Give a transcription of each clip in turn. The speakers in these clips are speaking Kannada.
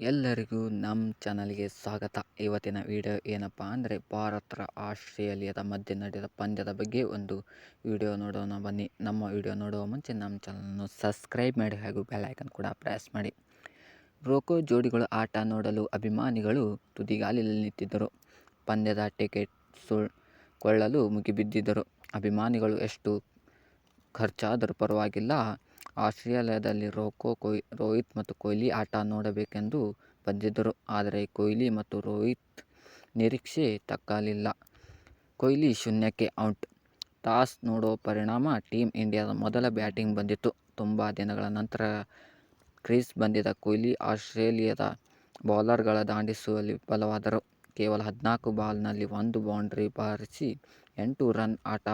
ಎಲ್ಲರಿಗೂ ನಮ್ಮ ಚಾನಲ್ಗೆ ಸ್ವಾಗತ. ಇವತ್ತಿನ ವಿಡಿಯೋ ಏನಪ್ಪ ಅಂದರೆ ಭಾರತ ಆಸ್ಟ್ರೇಲಿಯಾದ ಮಧ್ಯೆ ನಡೆದ ಪಂದ್ಯದ ಬಗ್ಗೆ ಒಂದು ವಿಡಿಯೋ ನೋಡೋಣ ಬನ್ನಿ. ನಮ್ಮ ವಿಡಿಯೋ ನೋಡುವ ಮುಂಚೆ ನಮ್ಮ ಚಾನಲನ್ನು ಸಬ್ಸ್ಕ್ರೈಬ್ ಮಾಡಿ ಹಾಗೂ ಬೆಲ್ ಐಕನ್ ಕೂಡ ಪ್ರೆಸ್ ಮಾಡಿ. ಬ್ರೋಕೋ ಜೋಡಿಗಳು ಆಟ ನೋಡಲು ಅಭಿಮಾನಿಗಳು ತುದಿಗಾಲಿನಲ್ಲಿ ನಿಂತಿದ್ದರು. ಪಂದ್ಯದ ಟಿಕೆಟ್ ಸುಳ್ ಕೊಳ್ಳಲು ಮುಗಿಬಿದ್ದಿದ್ದರು. ಅಭಿಮಾನಿಗಳು ಎಷ್ಟು ಖರ್ಚಾದರೂ ಪರವಾಗಿಲ್ಲ. ಆಸ್ಟ್ರೇಲಿಯಾದಲ್ಲಿ ರೋಕೋ, ಕೊಯ್, ರೋಹಿತ್ ಮತ್ತು ಕೊಹ್ಲಿ ಆಟ ನೋಡಬೇಕೆಂದು ಬಂದಿದ್ದರು. ಆದರೆ ಕೊಹ್ಲಿ ಮತ್ತು ರೋಹಿತ್ ನಿರೀಕ್ಷೆ ತಕ್ಕಲಿಲ್ಲ. ಕೊಹ್ಲಿ ಶೂನ್ಯಕ್ಕೆ ಔಟ್. ಟಾಸ್ ನೋಡೋ ಪರಿಣಾಮ ಟೀಮ್ ಇಂಡಿಯಾದ ಮೊದಲ ಬ್ಯಾಟಿಂಗ್ ಬಂದಿತ್ತು. ತುಂಬ ದಿನಗಳ ನಂತರ ಕ್ರೀಸ್ ಬಂದಿದ್ದ ಕೊಹ್ಲಿ ಆಸ್ಟ್ರೇಲಿಯಾದ ಬೌಲರ್ಗಳ ದಾಂಡಿಸುವಲ್ಲಿ ವಿಫಲವಾದರು ಕೇವಲ ಹದಿನಾಲ್ಕು ಬಾಲ್ನಲ್ಲಿ ಒಂದು ಬೌಂಡ್ರಿ ಬಾರಿಸಿ ಎಂಟು ರನ್ ಆಟ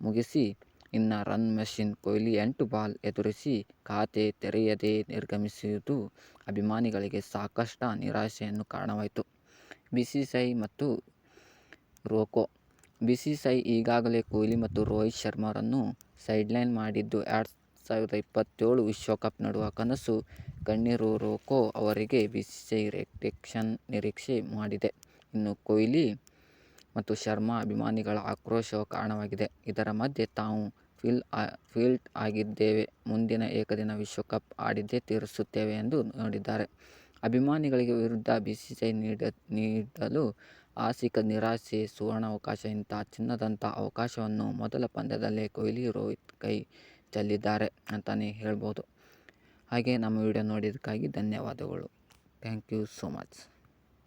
ಮುಗಿಸಿ ಇನ್ನ ರನ್ ಮಷಿನ್ ಕೊಹ್ಲಿ ಎಂಟು ಬಾಲ್ ಎದುರಿಸಿ ಖಾತೆ ತೆರೆಯದೇ ನಿರ್ಗಮಿಸಿದ್ದು ಅಭಿಮಾನಿಗಳಿಗೆ ಸಾಕಷ್ಟು ನಿರಾಶೆಯನ್ನು ಕಾರಣವಾಯಿತು. ಬಿಸಿಸಿಐ ಮತ್ತು ರೋಕೋ. ಬಿಸಿಸಿಐ ಈಗಾಗಲೇ ಕೊಹ್ಲಿ ಮತ್ತು ರೋಹಿತ್ ಶರ್ಮಾರನ್ನು ಸೈಡ್ಲೈನ್ ಮಾಡಿದ್ದು ಎರಡು ಸಾವಿರದ ಇಪ್ಪತ್ತೇಳು ವಿಶ್ವಕಪ್ ನಡುವ ಕನಸು. ಕಣ್ಣೀರು ರೋಕೋ ಅವರಿಗೆ ಬಿಸಿಸಿಐ ರೆಕ್ಟೆಕ್ಷನ್ ನಿರೀಕ್ಷೆ ಮಾಡಿದೆ. ಇನ್ನು ಕೊಹ್ಲಿ ಮತ್ತು ಶರ್ಮಾ ಅಭಿಮಾನಿಗಳ ಆಕ್ರೋಶವು ಕಾರಣವಾಗಿದೆ. ಇದರ ಮಧ್ಯೆ ತಾವು ಫೀಲ್ ಫೀಲ್ಡ್ ಆಗಿದ್ದೇವೆ. ಮುಂದಿನ ಏಕದಿನ ವಿಶ್ವಕಪ್ ಆಡಿದ್ದೇ ತೀರಿಸುತ್ತೇವೆ ಎಂದು ನೋಡಿದ್ದಾರೆ. ಅಭಿಮಾನಿಗಳಿಗೆ ವಿರುದ್ಧ ಬಿಸಿಸಿಐ ನೀಡಲು ಆಸಿಕ, ನಿರಾಸೆ, ಸುವರ್ಣಾವಕಾಶ ಇಂತಹ ಚಿನ್ನದಂಥ ಅವಕಾಶವನ್ನು ಮೊದಲ ಪಂದ್ಯದಲ್ಲೇ ಕೊಹ್ಲಿ, ರೋಹಿತ್ ಕೈ ಚೆಲ್ಲಿದ್ದಾರೆ ಅಂತಲೇ ಹೇಳ್ಬೋದು. ಹಾಗೆ ನಮ್ಮ ವಿಡಿಯೋ ನೋಡಿದ್ದಕ್ಕಾಗಿ ಧನ್ಯವಾದಗಳು. Thank you so much.